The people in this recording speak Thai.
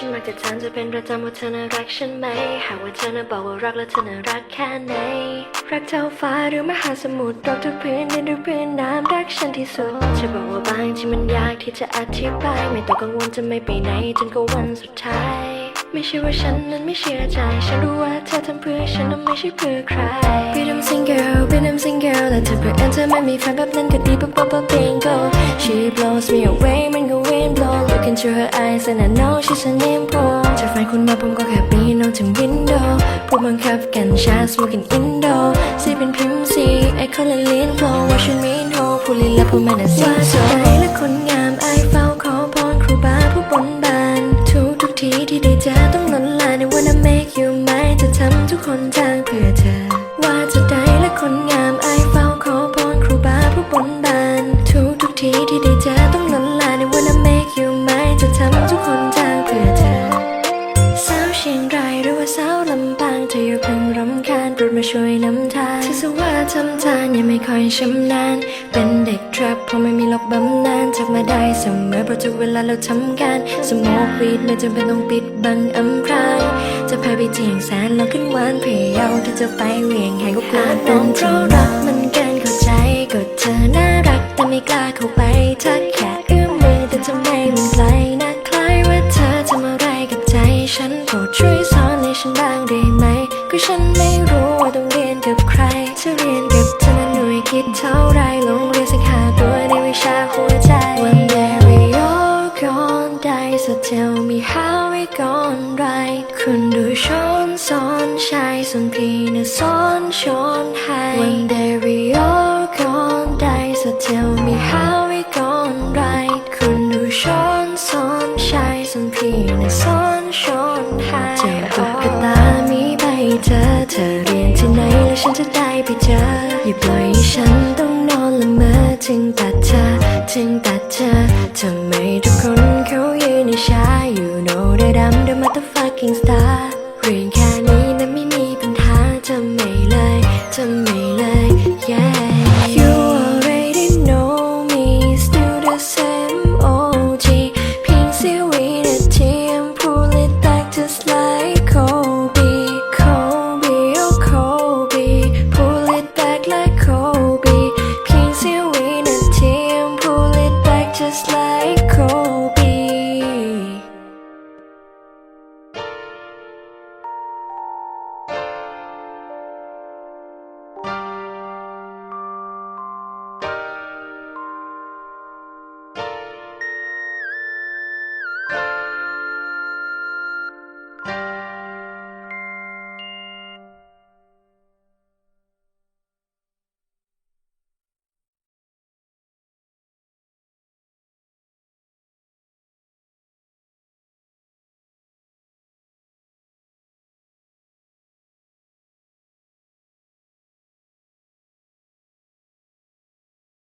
ฉันมักจะถามจะเป็นประจำว่าเธอน่ารักฉันไหม หากว่าเธอน่ะบอกว่ารักแล้วเธอน่ารักแค่ไหน รักเท่าฟ้าหรือมหาสมุทรรักทุกพื้นดินทุกพื้นน้ำรักฉันที่สุด จะบอกว่าบางที่มันยากที่จะอธิบาย ไม่ต้องกังวลจะไม่ไปไหนจนกว่าวันสุดท้าย ไม่ใช่ว่าฉันนั้นไม่เชื่อใจ ฉันรู้ว่าเธอทำเพื่อฉันนั้นไม่ใช่เพื่อใคร Be them single Be them single และเธอเพื่อเอนเธอไม่มีแฟนแบบนั้นก็ดีปุ๊บปุ๊บปุ๊บ bingo She blows me away มันก็ wind blow Look into her eyes and I know she's an impro จะแฟนคุณมาผมก็แค่ปีนออกถึง window พูดบังคับกันชา smoking indo สีเป็นพิมพ์สีไอคอนและลิ้น flow ว่าฉันมีโนผู้ลี้ลับผู้มันน่ะสิงโซและคนงามไอเฝ้า กคนทางเพื่อเธอ ว่าจะได้และคนงามไอเฝ้าขอพรครูบาผู้บนบาน ทุกทุกทีที่ได้เจอต้องล้นลานใน wanna make you mine จะทำทุกคนทางเพื่อเธอ สาวเชียงรายหรือว่าสาวลำปางเธออย่าเพิ่งรำคาญโปรดมาช่วยนำทางที่สว่าทำทานยังไม่ค่อยชำนาญ เป็นเด็กทรัพเพราะไม่มีหลอกบำนาญจักมาได้เสมอเพราะทุกเวลาเราทำการสมองวีดไม่จำเป็นต้องปิดบังอำพราง จะพาไปเจียงแสนเราขึ้นหวานเพรียวที่จะไปเวียงให้ก็กลัวเป็นเพราะรักมันเกินเข้าใจก็เธอน่ารักแต่ไม่กล้าเข้าไปทักแค่เอื้อมมือแต่จะไมมันไกลนะคล้ายว่าเธอทำอะไรกับใจฉันโปรดช่วยสอนให้ฉันบ้างได้ไหมก็ฉันไม่รู้ว่าต้องเรียนกับใครจะเรียนกับเธอหน่วยคิดเท่าไรลง คุณดูช้อนสอนชายส่วนพี่น่ะสอนช้อนให้ When there we all gone ได้สัก tell me how we gone right คุณดูช้อนสอนชายส่วนพี่น่ะสอนช้อนให้เจ็บตุ๊กตามีใบเธอเธอเรียนที่ไหนแล้วฉันจะได้ไปเจออย่าปล่อยให้ฉันต้อง fucking star.